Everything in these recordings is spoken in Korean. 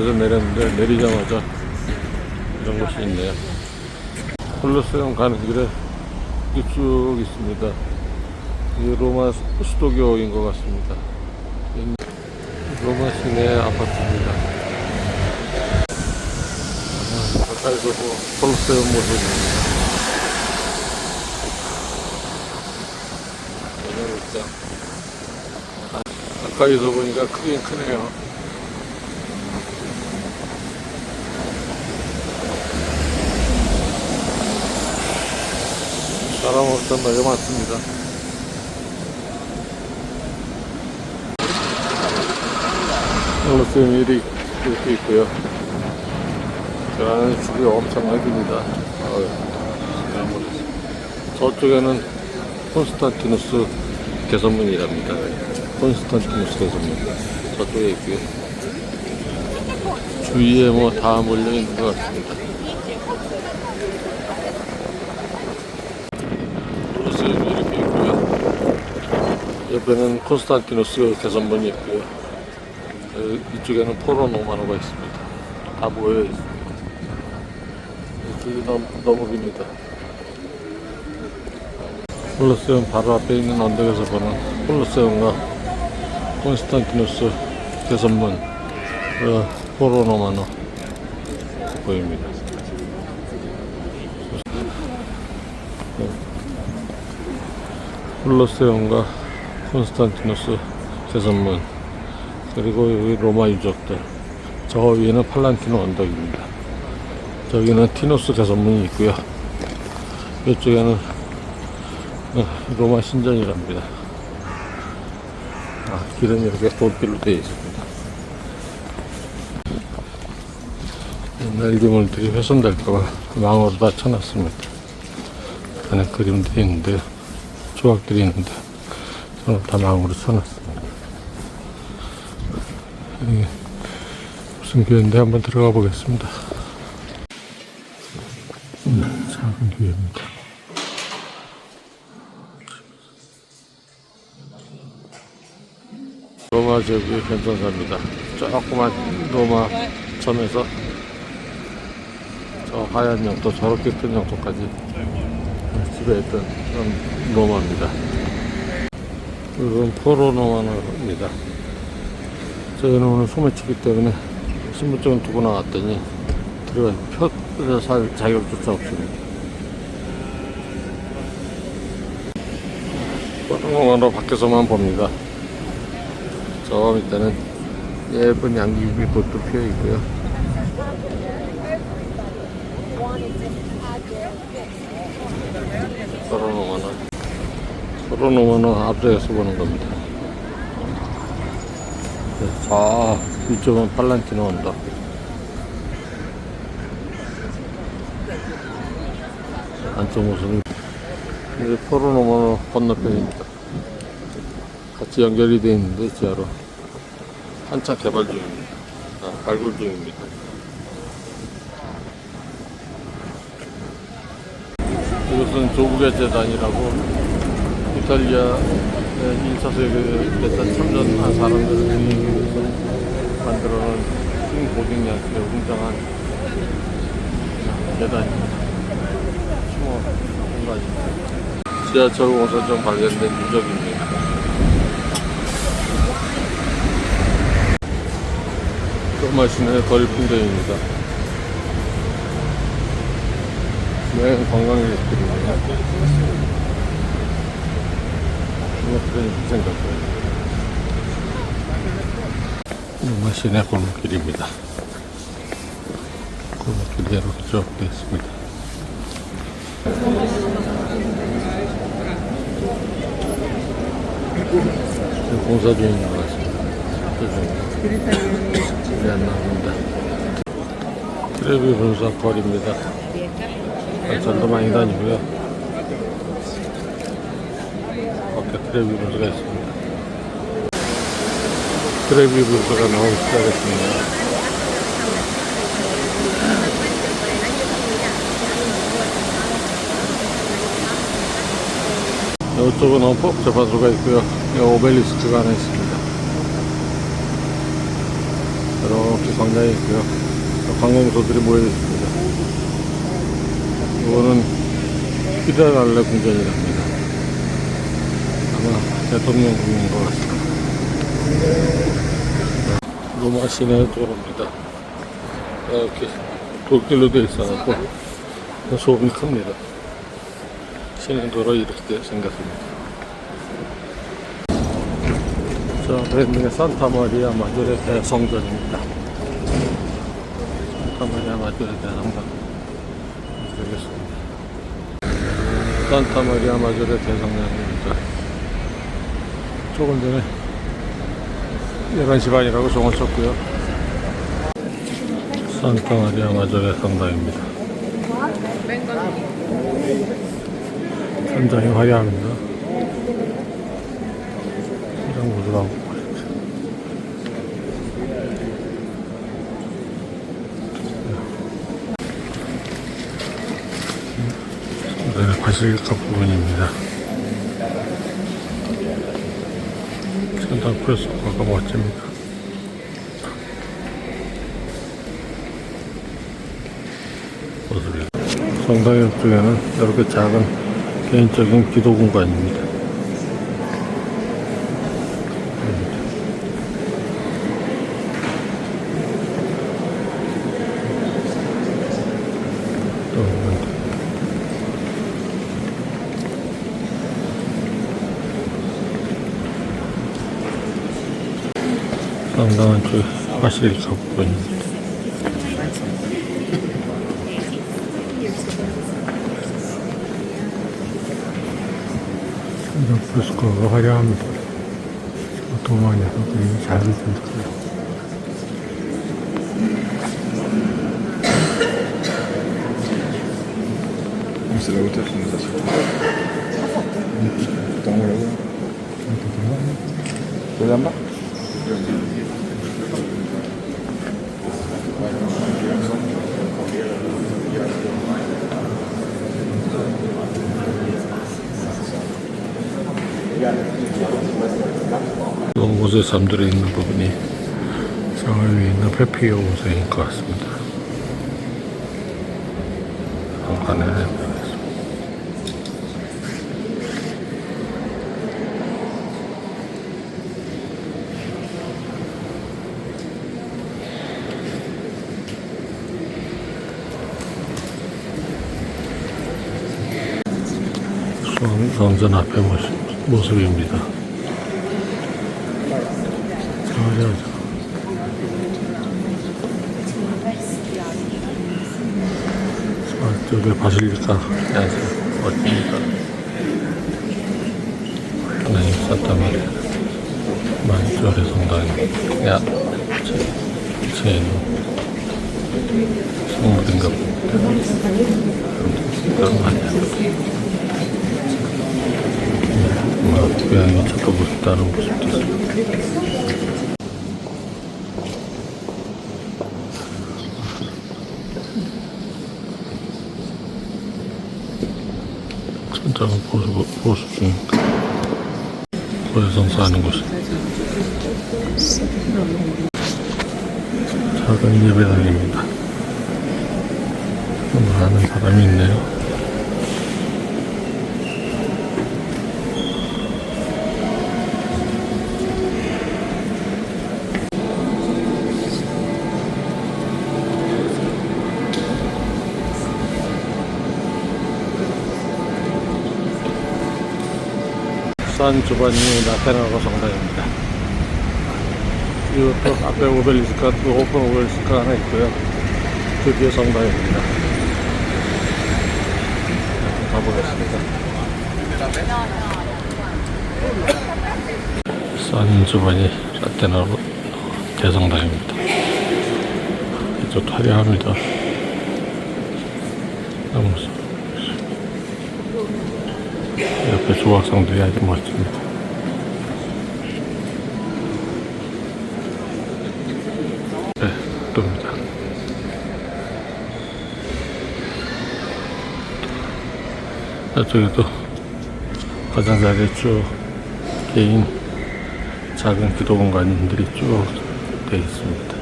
예루살렘에서 내렸는데 내리자마자 이런 곳이 있네요. 콜로세움 가는 길에 이쭉 있습니다. 이 로마 수도교인 것 같습니다. 로마 시내 아파트입니다. 아, 가까이서 뭐 콜로세움 모습입니다. 진짜 가까이서 보니까 크긴 크네요. 사람 없던 날이 많습니다. 콜로세움 일이 이렇게 있고요. 그 안에 줄이 엄청나게 깁니다. 저쪽에는 콘스탄티누스 개선문이랍니다. 콘스탄티누스 개선문. 저쪽에 있고요. 주위에 뭐 다 몰려 있는 것 같습니다. 콜로세움이 이렇게 있고요. 옆에는 콘스탄티누스 개선문이 있고요. 어, 이쪽에는 포로노마노가 있습니다. 다 모여 있습니다. 길이 너무, 너무 깁니다. 콜로세움 바로 앞에 있는 언덕에서 보는 콜로세움과 콘스탄티누스 개선문 어, 포로노마노 보입니다. 콜로세움과 콘스탄티누스 개선문 그리고 여기 로마 유적들 저 위에는 팔란티노 언덕입니다. 저기는 티노스 개선문이 있고요. 이쪽에는 어, 로마 신전이랍니다. 아, 길은 이렇게 돌길로 되어 있습니다. 옛날 유물들이 훼손될까봐 망으로 다 쳐놨습니다. 안에 그림도 있는데, 조각들이 있는데, 저는 다 망으로 쳐놨습니다. 여기 무슨 교회인데 한번 들어가 보겠습니다. 음, 작은 교회입니다. 로마 지역이 괜찮습니다. 조그만 로마 점에서 저 하얀 영토 저렇게 큰 영토까지 지배했던 그런 로마입니다. 이건 포로노마노입니다. 저희는 오늘 소매치기 때문에 신분증을 두고 나왔더니 들어갈 표살 자격조차 없습니다. 포로노마노 밖에서만 봅니다. 저 밑에는 예쁜 양귀비 꽃도 피어 있고요. 서로노마는 서로노마는 앞쪽에서 보는 겁니다. 네, 자 이쪽은 팔란티노 언덕. 안쪽 모습이 이제 포로노마노 건너편입니다. 같이 연결이 되어 있는데 지하로 한참 개발 중입니다. 아, 발굴 중입니다. 이것은 조국의 재단이라고 이탈리아 1차 세계대전 참전한 사람들을 위해서 만들어놓은 신고딩 양식의 웅장한. 추모 공간입니다. 지하철 5호선 발견된 유적입니다. 로마 시내 거리 풍경입니다. 네, 관광객들입니다. 이것들은 이렇게 생겼고요. 로마 시내 골목길입니다. 이렇게 쭉 되어 있습니다. 지금 공사 중인 것 같습니다. 소리 안 나옵니다. 트레비 분사 거리입니다. 관찰도 많이 다니고요. 트레비 분수가 있습니다. 트레비 분수가 나오기 시작했습니다. 이쪽은 헌법 재판소가 있고요. 오벨리스크가 하나 있습니다. 이렇게 광장이 있고요. 관광소들이 모여 있습니다. 이거는 피라날레 궁전이랍니다. 대통령궁인 것 같습니다. 로마 시내 도로입니다. 이렇게 돌길로 되어 있어갖고 소음이 큽니다. 시내 도로 이렇게 생겼습니다. 있는 게 산타 마리아 마조레 대성전입니다. 산타 마리아 마조레 대성전. 되겠습니다. 산타 마리아 마조레 대성전입니다. 조금 전에 11시 반이라고 종을 쳤고요. 산타 마리아 마조레 성당입니다. 굉장히 화려합니다. 이런 곳을 하고 네, 바실리카 부분입니다. 멋집니다. 모습이. 성당 옆쪽에는 이렇게 작은 개인적인 기도 공간입니다. 또 상당한 그 바실리카 부분입니다. 상당 프레스코가 화려합니다. 도망에서 그림이 잘 그려졌고요. C'est la hauteur qui nous assure. T'en haut là-haut C'est là-bas 옷에 잠들어 있는 부분이 상을 위에 있는 페피오 옷인 것 같습니다. 안에 들어있습니다. 성- 성전 앞에 모습, 모습입니다. 화려하죠. 저쪽에 바실리카 야수 멋집니다. 하나님 산타 마리아 만주의 성당이 야제 성물인가 봅니다. 그런 말이야. 뭐, 고양이 쳐다보고 있다는 모습도 있습 천장을 보수, 보수 중입니다. 고해성사 하는 곳이 작은 예배당입니다. 많은 사람이 있네요. 산 주반이 나타나고 성당입니다. 이것도 앞에 오벨리스크가 또 오픈 오벨리스크가 하나 있고요. 드디어 성당입니다. 가보겠습니다. 산 주반이 나타나고 대성당입니다. 이쪽 화려합니다. 너무 옆에 조각상들이 아주 멋집니다. 네, 또입니다. 저쪽에도 가장자리에 쭉 개인 작은 기도 공간들이 쭉 되어 있습니다.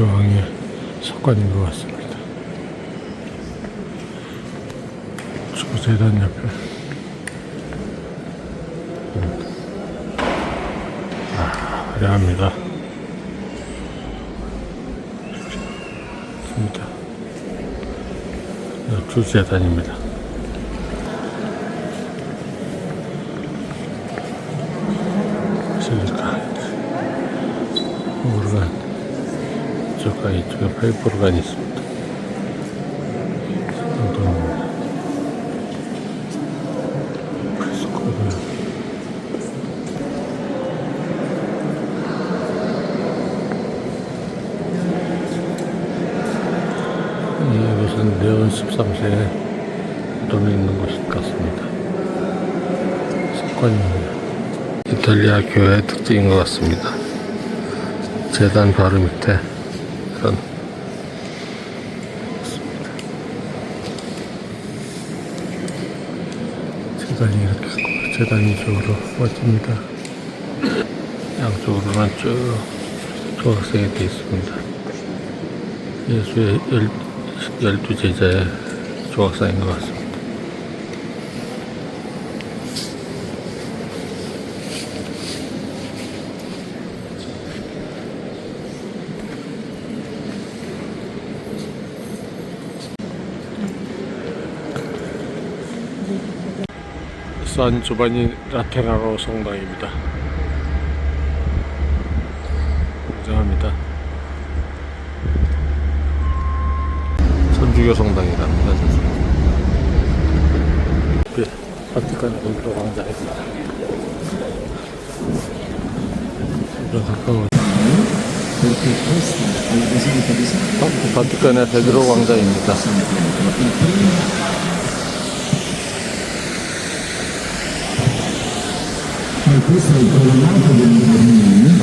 교황의 석관인 것 같습니다. 주재단 옆에 음. 아, 화려합니다. 네, 주재단입니다. 실리카 오르간 저가 이쪽에 파이프 오르간이 있습니다. 13세에 돈이 있는 곳 같습니다. 석관입니다. 이탈리아 교회 특징인 것 같습니다. 재단 바로 밑에 이런. 재단이 이렇게 있고 재단이 이쪽으로 멋집니다. 양쪽으로는 쭉 조각생이 되어 있습니다. 예수의 열, 열두 제자의 조각상인 것 같습니다. 산 조바니 라테라로 성당입니다. 천주교 성당이랍니다. 네, 바티칸 본토 광장입니다. 이런 가까운 바- 바티칸의 베드로 광장입니다. Pietro, il primo E questo è il colonnato del Bernini,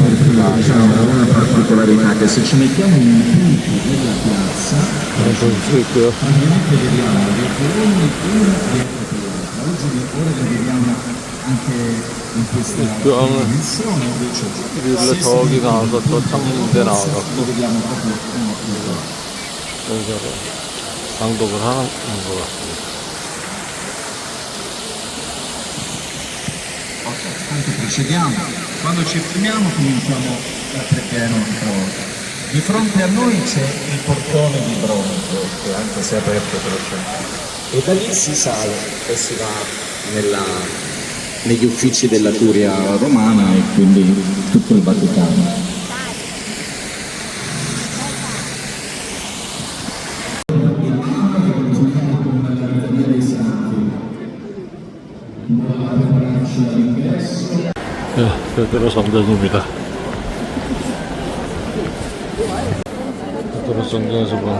diciamo una particolarità che se ci mettiamo in punti della piazza 볼수 있고요. ovviamente vediamo dei colonni uno dietro l'altro. Oggi vi- ora li vediamo anche in questa Piano. dimensione invece 우리 저기 나와서 저 창문대 lo 나와갖고 vediamo proprio uno dietro 여기서 낭독을 하는 것 같습니다. Tanto procediamo. Quando ci fermiamo cominciamo a perché non trovo. Di fronte a noi c'è il portone di bronzo, che anche se è aperto però c'è. E da lì si sale e si va nella- negli uffici della curia romana e quindi tutto il Vaticano. 네, 베드로 성전입니다. 성전에서 본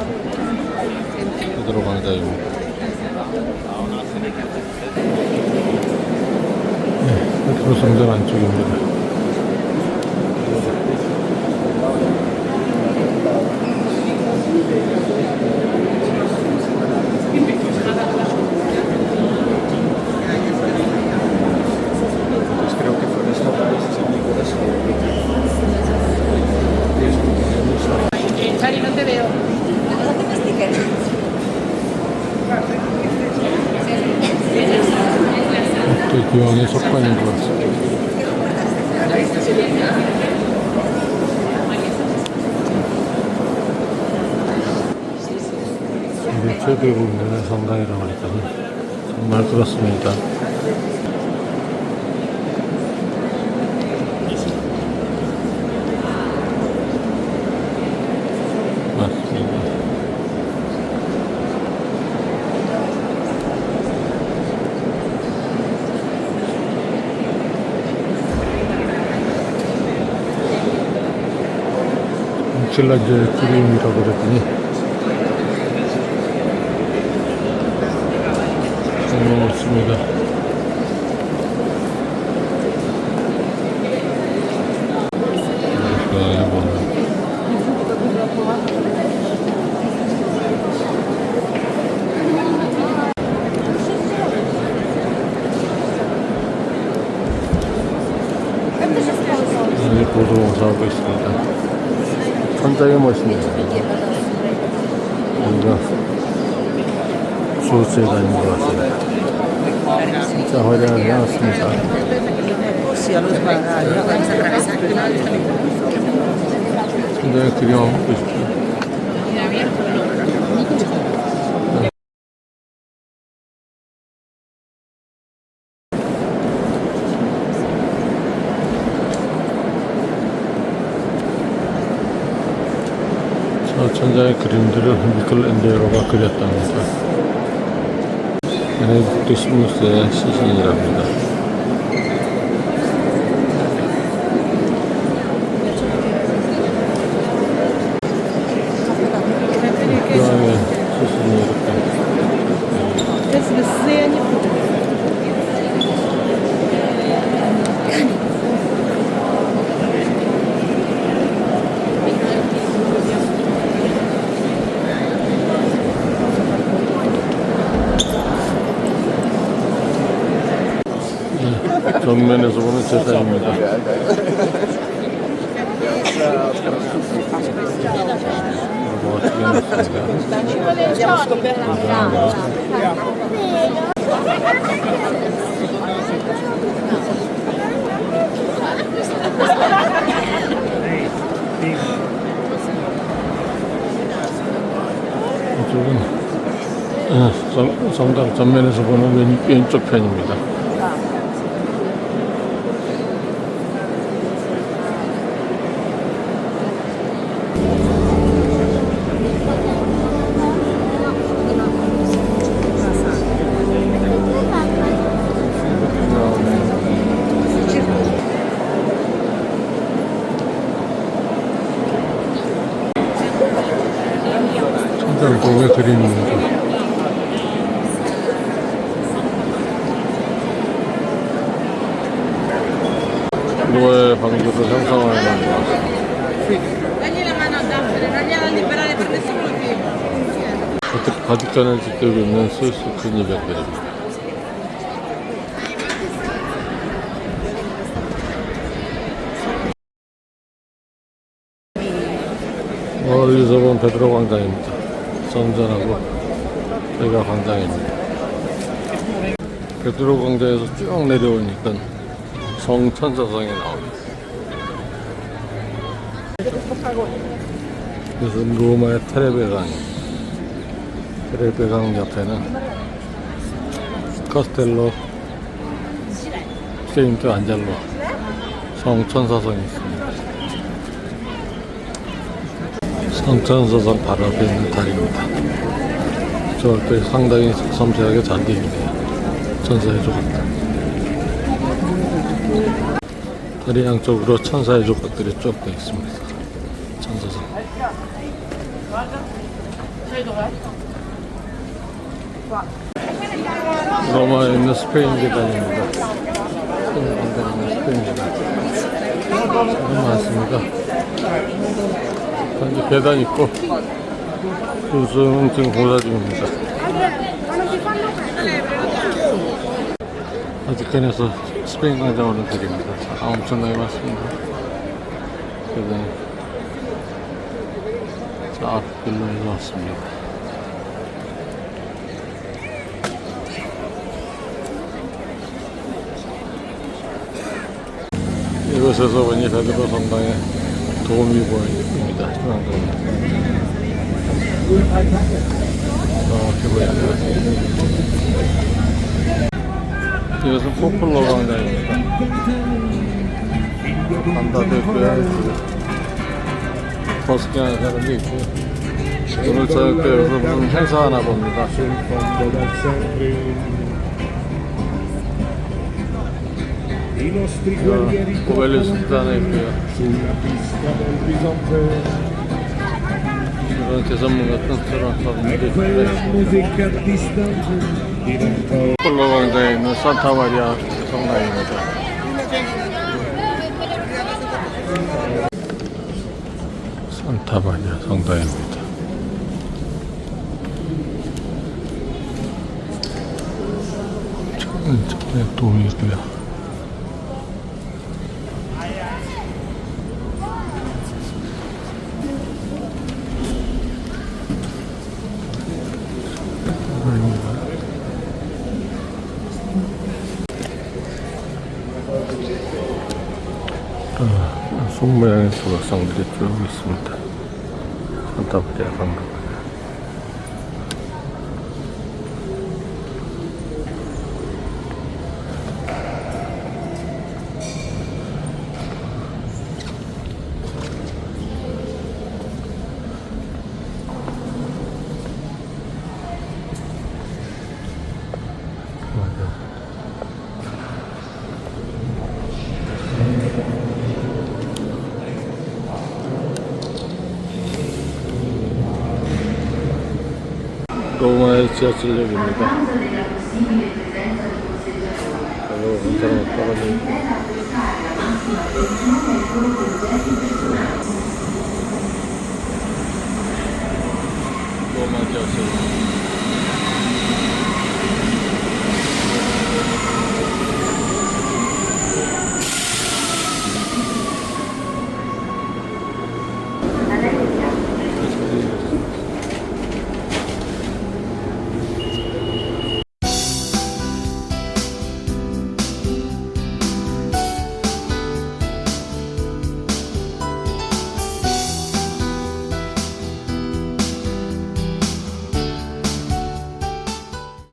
베드로 광장입니다. 네, 베드로 성전 안쪽입니다. 또 교황의 석관인 것 같습니다. 이게 최대 국민의 성당이라고 하니까 정말 그렇습니다. 미켈란젤 그림이라고 그랬더니 정말 멋집니다. 이렇게 보면 여기 보조공사하고 있습니다. 천장 굉장히 멋있네요. 여기가 주재단인 것 같아요. 진짜 화려하게 해놨습니다. 굉장히 그림하고 싶죠. 저 천장의 그림들을 미클앤젤로가 그렸답니다. 베네딕트 16세의 시신이랍니다. 그 안에 시신이 이렇게 정면에서 보는 해놨습니까? 이쪽은 성당 전면에서 보는 왼, 왼쪽 편입니다. 천장동에 그림입니다. 노예 방주를 형성하는 것 같습니다. Dagli la mano a Daffne, non gliela liberare per nessun motivo. 가득, 지키고 있는 스위스 큰 이벤트입니다. 멀리서 본 베드로 광장입니다. 성전하고 여기가 광장입니다. 베드로 광장에서 쭉 내려오니까 성천사성이 나옵니다. 그래서 로마의 테레베강입니다. 테레베강 옆에는 카스텔로 세인트 안젤로 성천사성이 있습니다. 성천사성 바로 앞에 있는 다리입니다. 저 앞에 상당히 섬세하게 있네요. 천사의 조각들. 다리 양쪽으로 천사의 조각들이 쭉 되어 있습니다. 천사성. 로마에 있는 스페인 계단입니다. 스페인 계단에 있는 스페인 계단. 사람 많습니다. 현재 계단 있고, 교수는 지금 공사 중입니다. 바티칸에서 스페인 광장 오는 길입니다. 아, 엄청나게 많습니다. 계단이. 자, 앞길로 해서 왔습니다. 이곳에서 보니 베드로 성당에 도움이 보입니다. 중앙도에. 이렇게 보입니다. 이것은 포플러 광장입니다. 반다대교에 버스킹 하는 사람도 있고 오늘 저녁 때 여기서 무슨 행사 하나 봅니다. E musica distante diventa 폴로 광장에 있는 산타 마리아 성당입니다. 산타 마리아 성당입니다. 저는 저의 도움이고요. 아닙니다. 아, 손 모양의 조각상들이 쭉 있습니다. 산타브리아 강가. 로마